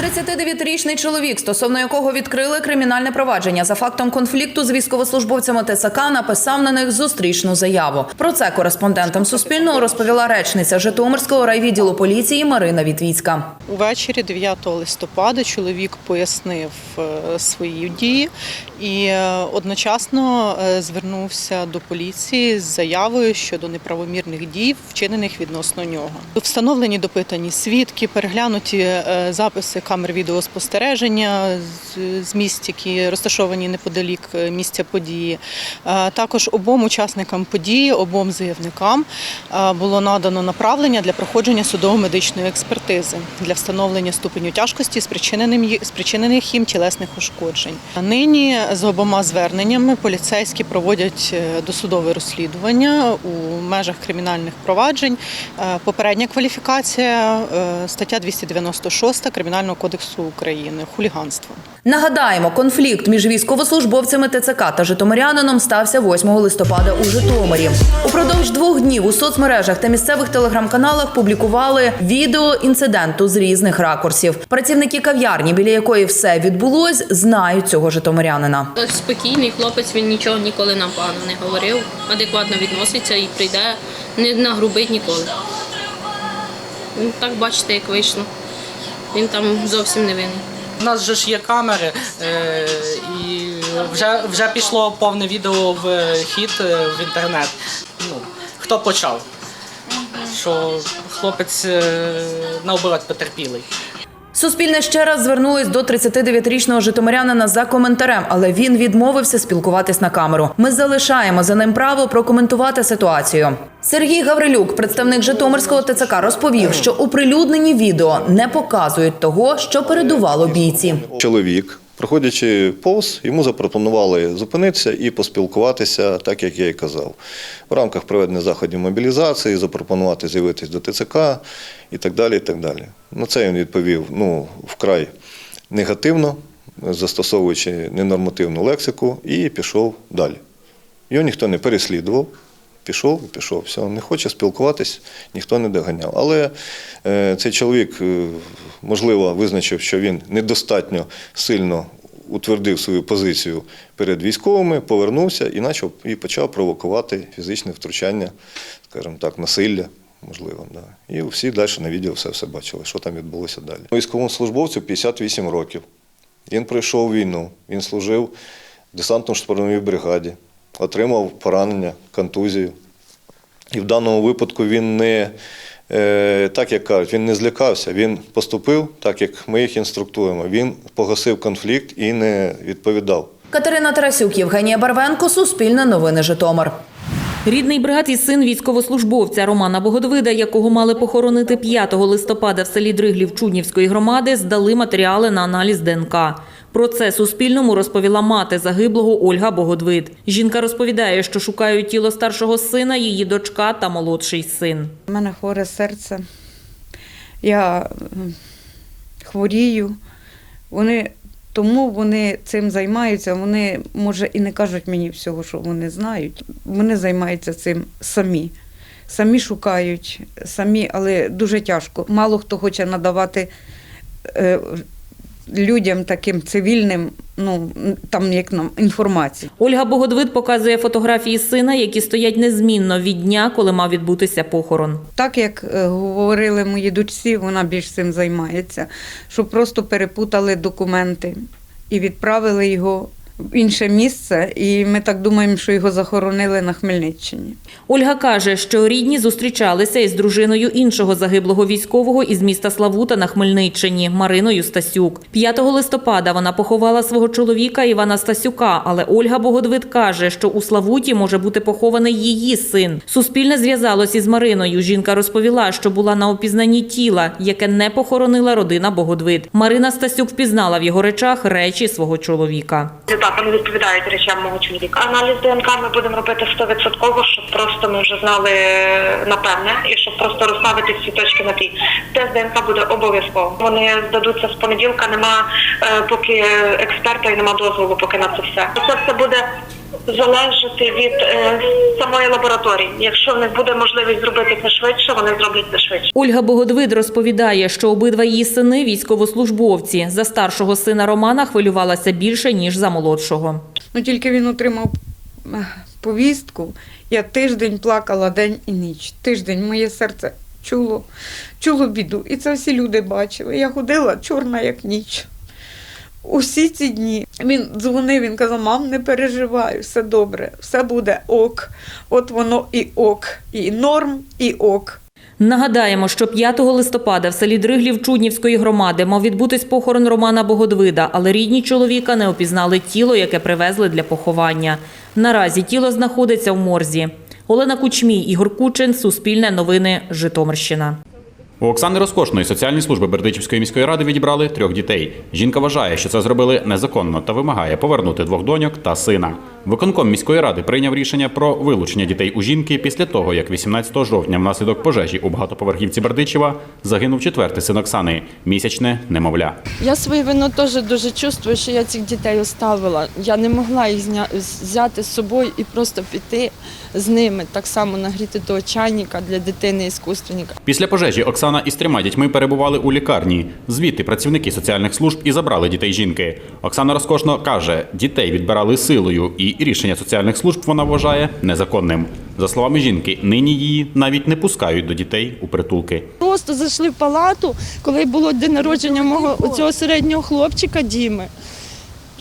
39-річний чоловік, стосовно якого відкрили кримінальне провадження за фактом конфлікту з військовослужбовцями ТСК, написав на них зустрічну заяву. Про це кореспондентам Суспільного розповіла речниця Житомирського райвідділу поліції Марина Вітвіцька. Увечері 9 листопада чоловік пояснив е, свої дії і е, одночасно е, звернувся до поліції з заявою щодо неправомірних дій, вчинених відносно нього. Встановлені допитані свідки, переглянуті записи камер відеоспостереження з- місць, які розташовані неподалік е, місця події. Е, Також обом учасникам події, обом заявникам е, було надано направлення для проходження судово-медичної експертизи для встановлення ступеню тяжкості спричинених їм тілесних ушкоджень. Нині з обома зверненнями поліцейські проводять досудове розслідування у межах кримінальних проваджень. Попередня кваліфікація стаття 296 Кримінального кодексу України хуліганство. Нагадаємо, конфлікт між військовослужбовцями ТЦК та житомирянином стався 8 листопада у Житомирі. Упродовж двох днів у соцмережах та місцевих телеграм-каналах публікували відео інциденту з різних ракурсів. Працівники кав'ярні, біля якої все відбулось, знають цього житомирянина. Спокійний хлопець, він нічого ніколи нам погано не говорив, адекватно відноситься і прийде, не нагрубить ніколи. Ну, Так бачите, як вийшло. Він там зовсім не винний. У нас же ж є камери, е, і вже, вже пішло повне відео в хід е, в інтернет. Ну, хто почав? Що хлопець е, наоборот потерпілий. Суспільне ще раз звернулось до 39-річного житомирянина за коментарем, але він відмовився спілкуватись на камеру. Ми залишаємо за ним право прокоментувати ситуацію. Сергій Гаврилюк, представник Житомирського ТЦК, розповів, що оприлюднені відео не показують того, що передувало бійці. Чоловік, проходячи повз, йому запропонували зупинитися і поспілкуватися, так як я і казав. В рамках проведення заходів мобілізації, запропонувати з'явитись до ТЦК і так далі. І так далі. На це він відповів ну, вкрай негативно, застосовуючи ненормативну лексику, і пішов далі. Його ніхто не переслідував. Пішов пішов. Все, не хоче спілкуватись, ніхто не доганяв. Але е, цей чоловік, е, можливо, визначив, що він недостатньо сильно утвердив свою позицію перед військовими, повернувся і почав і почав провокувати фізичне втручання, скажімо так, насилля. Можливо, да. І всі далі на відео все, все бачили, що там відбулося далі. Військовому службовцю 58 років. Він пройшов війну, він служив в десантно-штурмовій бригаді, отримав поранення, контузію. І в даному випадку він не, е, так як кажуть, він не злякався, він поступив так, як ми їх інструктуємо. Він погасив конфлікт і не відповідав. Катерина Тарасюк, Євгенія Барвенко, Суспільне новини Житомир. Рідний брат і син військовослужбовця Романа Богодвида, якого мали похоронити 5 листопада в селі Дриглів Чуднівської громади, здали матеріали на аналіз ДНК. Про це Суспільному розповіла мати загиблого Ольга Богодвид. Жінка розповідає, що шукають тіло старшого сина, її дочка та молодший син. У мене хворе серце. Я хворію. Вони, тому вони цим займаються. Вони, може, і не кажуть мені всього, що вони знають. Вони займаються цим самі. Самі шукають, самі, але дуже тяжко. Мало хто хоче надавати е, людям таким цивільним, ну, там як нам, інформацію. Ольга Богодвид показує фотографії сина, які стоять незмінно від дня, коли мав відбутися похорон. Так як е, говорили мої дочці, вона більш цим займається, що просто перепутали документи і відправили його в інше місце. І ми так думаємо, що його захоронили на Хмельниччині. Ольга каже, що рідні зустрічалися із дружиною іншого загиблого військового із міста Славута на Хмельниччині Мариною Стасюк. 5 листопада вона поховала свого чоловіка Івана Стасюка, але Ольга Богодвид каже, що у Славуті може бути похований її син. Суспільне зв'язалось із Мариною. Жінка розповіла, що була на опізнанні тіла, яке не похоронила родина Богодвид. Марина Стасюк впізнала в його речах речі свого чоловіка. Так, вони відповідають речам мого чоловіка. Аналіз ДНК ми будемо робити 100%, щоб просто ми вже знали е, напевне і щоб просто розставити всі точки на ті. Тест ДНК буде обов'язково. Вони здадуться з понеділка. Нема е, поки експерта і нема дозволу поки на це все. Це все буде залежати від е, самої лабораторії. Якщо в них буде можливість зробити це швидше, вони зроблять це швидше. Ольга Богодвид розповідає, що обидва її сини військовослужбовці. За старшого сина Романа хвилювалася більше, ніж за молодшого. Ну тільки він отримав е, повістку. Я тиждень плакала день і ніч. Тиждень моє серце чуло, чуло біду. І це всі люди бачили. Я ходила чорна, як ніч. Усі ці дні він дзвонив, він казав: мам, не переживай, все добре, все буде ок. От воно і ок, і норм, і ок. Нагадаємо, що 5 листопада в селі Дриглів Чуднівської громади мав відбутись похорон Романа Богодвида, але рідні чоловіка не опізнали тіло, яке привезли для поховання. Наразі тіло знаходиться в морзі. Олена Кучмій, Ігор Кучин, Суспільне новини, Житомирщина. У Оксани Розкошної соціальні служби Бердичівської міської ради відібрали трьох дітей. Жінка вважає, що це зробили незаконно та вимагає повернути двох доньок та сина. Виконком міської ради прийняв рішення про вилучення дітей у жінки після того, як 18 жовтня внаслідок пожежі у багатоповерхівці Бердичева загинув четвертий син Оксани місячне немовля. Я свою вину теж дуже чувствую, що я цих дітей оставила. Я не могла їх взяти з собою і просто піти з ними, так само нагріти того чайника для дитини іскусственника. Після пожежі Оксана із трьома дітьми перебували у лікарні. Звідти працівники соціальних служб і забрали дітей жінки. Оксана розкошно каже, дітей відбирали силою, і рішення соціальних служб вона вважає незаконним. За словами жінки, нині її навіть не пускають до дітей у притулки. Просто зайшли в палату, коли було день народження мого цього середнього хлопчика Діми.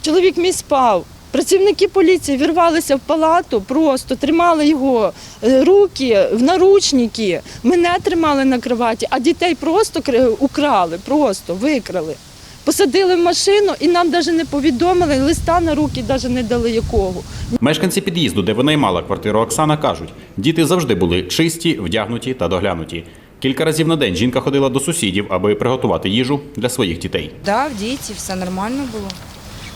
Чоловік мій спав. Працівники поліції вірвалися в палату, просто тримали його е, руки в наручники. Мене тримали на кроваті, а дітей просто украли, просто викрали. Посадили в машину і нам навіть не повідомили, листа на руки навіть не дали якого. Мешканці під'їзду, де винаймала квартиру Оксана, кажуть, діти завжди були чисті, вдягнуті та доглянуті. Кілька разів на день жінка ходила до сусідів, аби приготувати їжу для своїх дітей. Да, в діті все нормально було.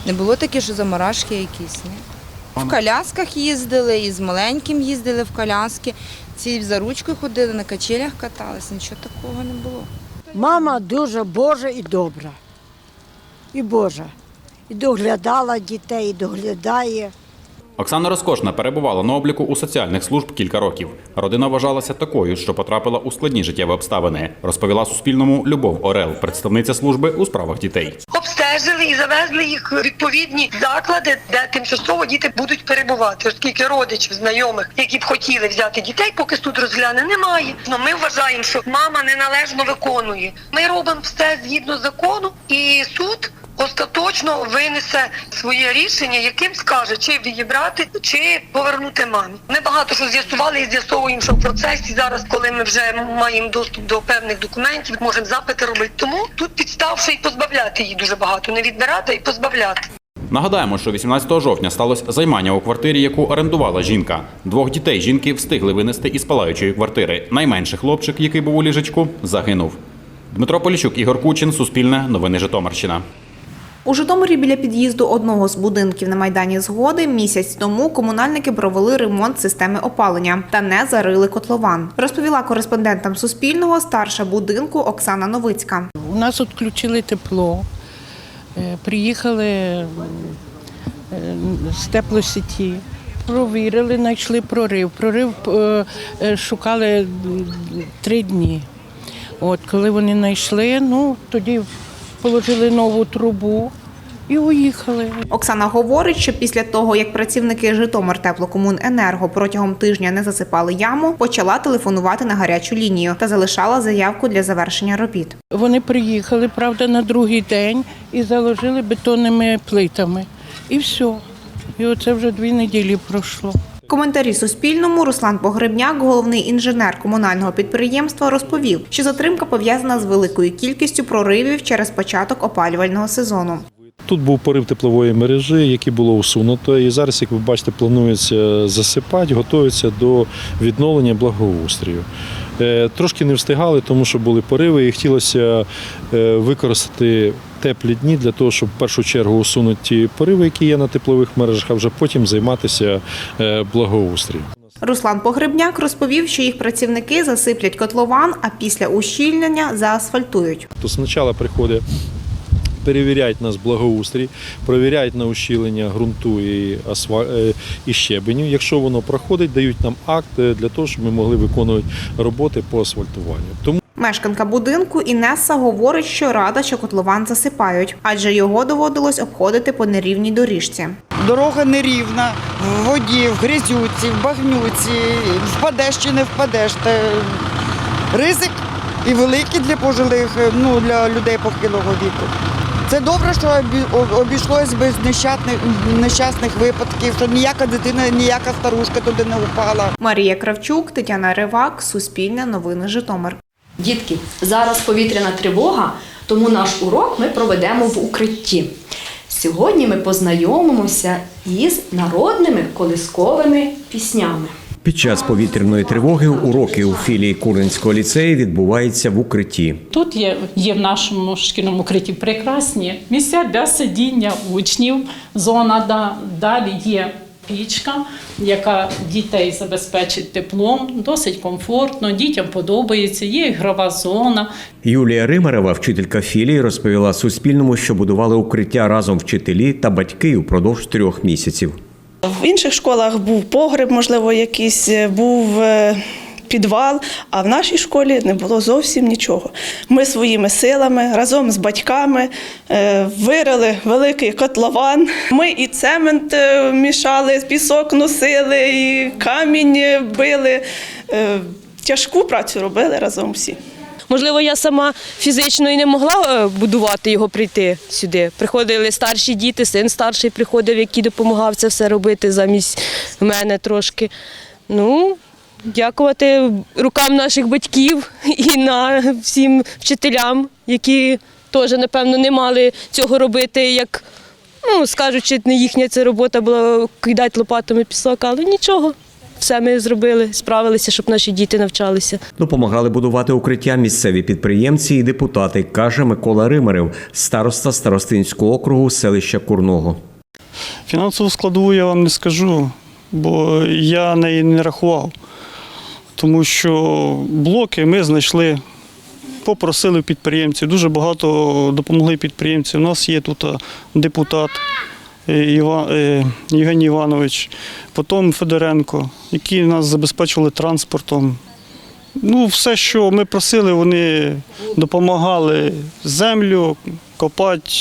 Не було таке, що заморашки якісь. Ні. В колясках їздили, і з маленьким їздили в коляски. Ці за ручкою ходили, на качелях катались, нічого такого не було. Мама дуже Божа і добра. І Божа. І доглядала дітей, і доглядає. Оксана Розкошна перебувала на обліку у соціальних служб кілька років. Родина вважалася такою, що потрапила у складні життєві обставини, розповіла Суспільному Любов Орел, представниця служби у справах дітей. Обстежили і завезли їх в відповідні заклади, де тимчасово діти будуть перебувати, оскільки родичів, знайомих, які б хотіли взяти дітей, поки суд розгляне, немає. Ну ми вважаємо, що мама неналежно виконує. Ми робимо все згідно закону, і суд. Остаточно винесе своє рішення, яким скаже, чи її брати, чи повернути мамі. Ми багато що з'ясували і з'ясовуємо, що в процесі зараз, коли ми вже маємо доступ до певних документів, можемо запити робити. Тому тут підстав ще й позбавляти її дуже багато, не відбирати, й позбавляти. Нагадаємо, що 18 жовтня сталося займання у квартирі, яку орендувала жінка. Двох дітей жінки встигли винести із палаючої квартири. Найменший хлопчик, який був у ліжечку, загинув. Дмитро Поліщук, Ігор Кучин, Суспільне, Новини Житомирщина. У Житомирі біля під'їзду одного з будинків на майдані згоди місяць тому комунальники провели ремонт системи опалення та не зарили котлован. Розповіла кореспондентам Суспільного старша будинку Оксана Новицька. У нас відключили тепло, е, приїхали е, з теплосеті, провірили, знайшли прорив. Прорив е, шукали три дні. От, коли вони знайшли, ну тоді положили нову трубу і уїхали. Оксана говорить, що після того, як працівники Житомир теплокомуненерго протягом тижня не засипали яму, почала телефонувати на гарячу лінію та залишала заявку для завершення робіт. Вони приїхали, правда, на другий день і заложили бетонними плитами. І все. І оце вже дві неділі пройшло. Коментарі Суспільному Руслан Погребняк, головний інженер комунального підприємства, розповів, що затримка пов'язана з великою кількістю проривів через початок опалювального сезону. Тут був порив теплової мережі, який було усунуто. І зараз, як ви бачите, планується засипати, готується до відновлення благоустрою. Е, Трошки не встигали, тому що були пориви, і хотілося е, використати теплі дні для того, щоб в першу чергу усунути ті пориви, які є на теплових мережах, а вже потім займатися е, благоустрієм. Руслан Погребняк розповів, що їх працівники засиплять котлован, а після ущільнення заасфальтують. То спочатку приходить перевіряють нас благоустрій, перевіряють на ущілення ґрунту і, асфаль... е, і щебеню. Якщо воно проходить, дають нам акт е, для того, щоб ми могли виконувати роботи по асфальтуванню. Тому Мешканка будинку Інеса говорить, що рада, що котлован засипають, адже його доводилось обходити по нерівній доріжці. Дорога нерівна, в воді, в грязюці, в багнюці, впадеш чи не впадеш. Та ризик і великий для пожилих, ну для людей похилого віку. Це добре, що обійшлось без нещасних, нещасних випадків, що ніяка дитина, ніяка старушка туди не упала. Марія Кравчук, Тетяна Ривак, Суспільне новини Житомир. Дітки, зараз повітряна тривога, тому наш урок ми проведемо в укритті. Сьогодні ми познайомимося із народними колисковими піснями. Під час повітряної тривоги уроки у філії Куринського ліцею відбуваються в укритті. Тут є, є в нашому шкільному укритті прекрасні місця для сидіння учнів, зона да, далі є пічка, яка дітей забезпечить теплом, досить комфортно, дітям подобається, є ігрова зона. Юлія Римарева, вчителька філії, розповіла Суспільному, що будували укриття разом вчителі та батьки упродовж трьох місяців. В інших школах був погреб, можливо, якийсь е, був е, підвал, а в нашій школі не було зовсім нічого. Ми своїми силами разом з батьками е, вирили великий котлован. Ми і цемент е, мішали, пісок носили, і камінь били. Е, Тяжку працю робили разом всі. Можливо, я сама фізично і не могла будувати його прийти сюди. Приходили старші діти, син старший приходив, який допомагав це все робити замість мене трошки. Ну, дякувати рукам наших батьків і на всім вчителям, які теж, напевно, не мали цього робити, як, ну, скажучи, не їхня це робота була кидати лопатами пісок, але нічого. Все ми зробили, справилися, щоб наші діти навчалися. Допомагали будувати укриття місцеві підприємці і депутати, каже Микола Римарев, староста Старостинського округу селища Курного. Фінансову складову я вам не скажу, бо я неї не рахував. Тому що блоки ми знайшли, попросили підприємців. Дуже багато допомогли підприємці. У нас є тут депутат е, е, Євгеній Іванович, потім Федоренко, які нас забезпечували транспортом. Ну, все, що ми просили, вони допомагали землю копати.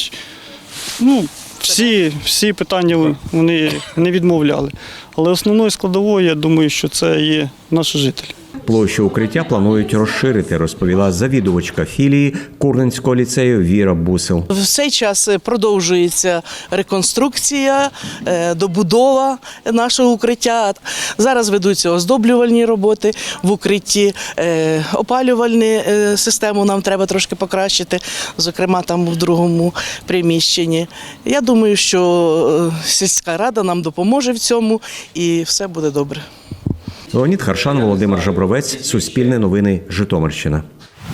Ну, всі, всі питання вони не відмовляли. Але основною складовою, я думаю, що це є наші жителі. Площу укриття планують розширити, розповіла завідувачка філії Курненського ліцею Віра Бусел. В цей час е, продовжується реконструкція, е, добудова нашого укриття. Зараз ведуться оздоблювальні роботи в укритті, е, опалювальну систему нам треба трошки покращити, зокрема там в другому приміщенні. Я думаю, що сільська рада нам допоможе в цьому і все буде добре. Леонід Харшан, Володимир Жабровець, Суспільне новини, Житомирщина.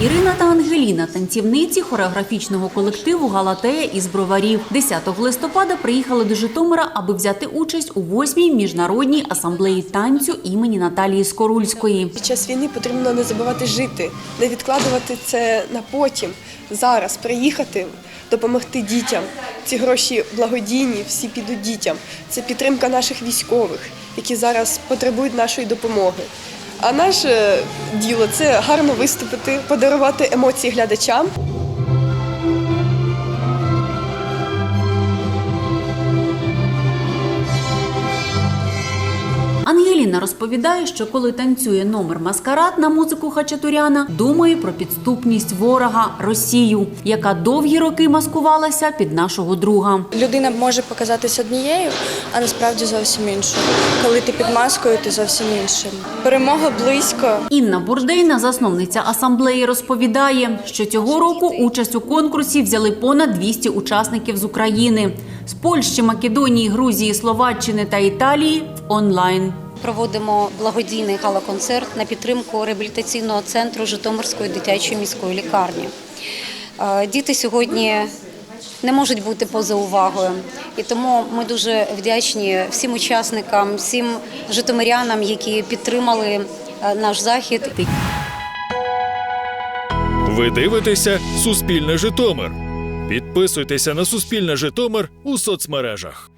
Ірина та Ангеліна – танцівниці хореографічного колективу Галатея із броварів. 10 листопада приїхали до Житомира, аби взяти участь у 8-й міжнародній асамблеї танцю імені Наталії Скорульської. Під час війни потрібно не забувати жити, не відкладувати це на потім. Зараз приїхати, допомогти дітям. Ці гроші благодійні, всі підуть дітям. Це підтримка наших військових, які зараз потребують нашої допомоги. А наше діло це гарно виступити, подарувати емоції глядачам. Ангеліна розповідає, що коли танцює номер маскарад на музику Хачатуряна, думає про підступність ворога Росію, яка довгі роки маскувалася під нашого друга. Людина може показатись однією, а насправді зовсім іншою. Коли ти під маскою, ти зовсім іншим. Перемога близько. Інна Бурдейна, засновниця асамблеї, розповідає, що цього року участь у конкурсі взяли понад 200 учасників з України з Польщі, Македонії, Грузії, Словаччини та Італії в онлайн. Проводимо благодійний гала-концерт на підтримку реабілітаційного центру Житомирської дитячої міської лікарні. Е, Діти сьогодні не можуть бути поза увагою, і тому ми дуже вдячні всім учасникам, всім житомирянам, які підтримали е, наш захід. Ви дивитеся Суспільне Житомир. Підписуйтеся на Суспільне Житомир у соцмережах.